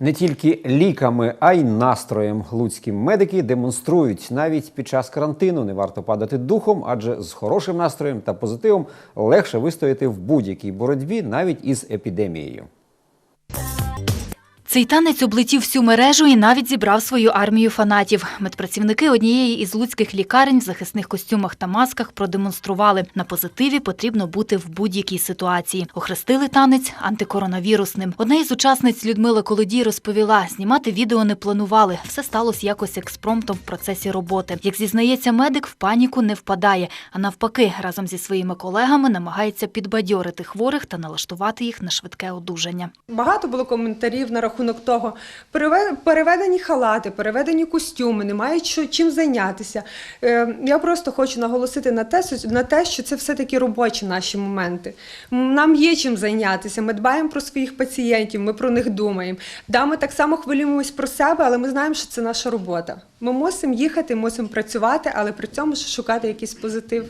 Не тільки ліками, а й настроєм луцькі медики демонструють навіть під час карантину. Не варто падати духом, адже з хорошим настроєм та позитивом легше вистояти в будь-якій боротьбі, навіть із епідемією. Цей танець облетів всю мережу і навіть зібрав свою армію фанатів. Медпрацівники однієї із луцьких лікарень в захисних костюмах та масках продемонстрували. На позитиві потрібно бути в будь-якій ситуації. Охрестили танець антикоронавірусним. Одна із учасниць Людмила Колодій розповіла, знімати відео не планували. Все сталося якось експромтом в процесі роботи. Як зізнається медик, в паніку не впадає, а навпаки, разом зі своїми колегами намагається підбадьорити хворих та налаштувати їх на швидке одужання. Багато було коментарів на рахунок того, переве- переведені халати, переведені костюми, немає що, чим зайнятися. Е, Я просто хочу наголосити на те, на те, що це все-таки робочі наші моменти. Нам є чим зайнятися. Ми дбаємо про своїх пацієнтів, ми про них думаємо. Да, ми так само хвилюємось про себе, але ми знаємо, що це наша робота. Ми мусимо їхати, мусимо працювати, але при цьому шукати якийсь позитив.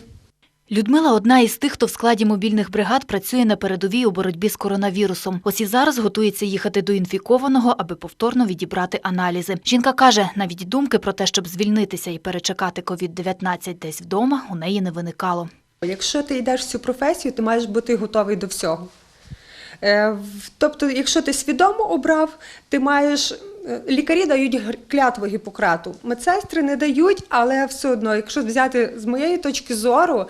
Людмила одна із тих, хто в складі мобільних бригад працює на передовій у боротьбі з коронавірусом. Ось і зараз готується їхати до інфікованого, аби повторно відібрати аналізи. Жінка каже, навіть думки про те, щоб звільнитися і перечекати COVID-19 десь вдома, у неї не виникало. Якщо ти йдеш в цю професію, ти маєш бути готовий до всього. Е, Тобто, якщо ти свідомо обрав, ти маєш. е, Лікарі дають клятву Гіппократу. Медсестри не дають, але все одно, якщо взяти з моєї точки зору,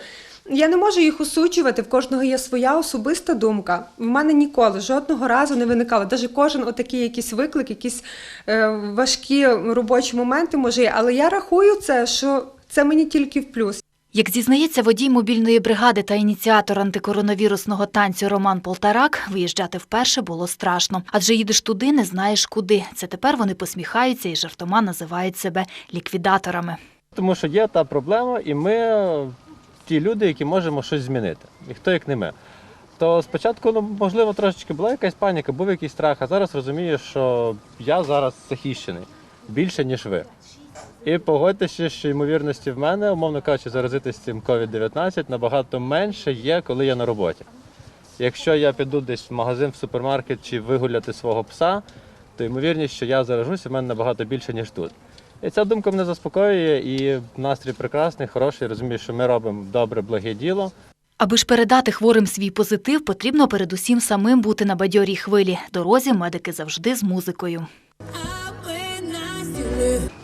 я не можу їх осуджувати, в кожного є своя особиста думка. В мене ніколи жодного разу не виникало. Навіть кожен отакий якийсь виклик, якісь е, важкі робочі моменти може є. Але я рахую це, що це мені тільки в плюс. Як зізнається водій мобільної бригади та ініціатор антикоронавірусного танцю Роман Полтарак, виїжджати вперше було страшно. Адже їдеш туди, не знаєш куди. Це тепер вони посміхаються і жартома називають себе ліквідаторами. Тому що є та проблема, і ми ті люди, які можемо щось змінити. І хто як не ми. То спочатку, ну, можливо, трошечки була якась паніка, був якийсь страх, а зараз розумію, що я зараз захищений більше, ніж ви. І погодьтеся, що ймовірності в мене, умовно кажучи, заразитися цим COVID-19 набагато менше є, коли я на роботі. Якщо я піду десь в магазин, в супермаркет чи вигуляти свого пса, то ймовірність, що я заражуся, в мене набагато більше, ніж тут. І ця думка мене заспокоює, і настрій прекрасний, хороший. Розумію, що ми робимо добре, благе діло. Аби ж передати хворим свій позитив, потрібно передусім самим бути на бадьорій хвилі. Дорозі медики завжди з музикою.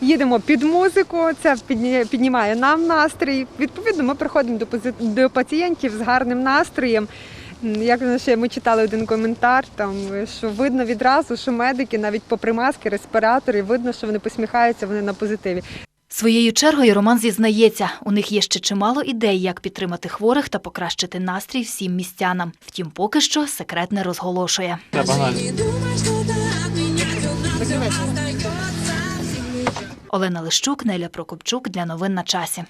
Їдемо під музику, це підні- піднімає нам настрій. Відповідно, ми приходимо до пацієнтів з гарним настроєм. Як ще ми читали один коментар, там що видно відразу, що медики, навіть попри маски, респіратори, видно, що вони посміхаються, вони на позитиві. Своєю чергою Роман зізнається, у них є ще чимало ідей, як підтримати хворих та покращити настрій всім містянам. Втім, поки що секрет не розголошує. Олена Лищук, Неля Прокопчук для новин на часі.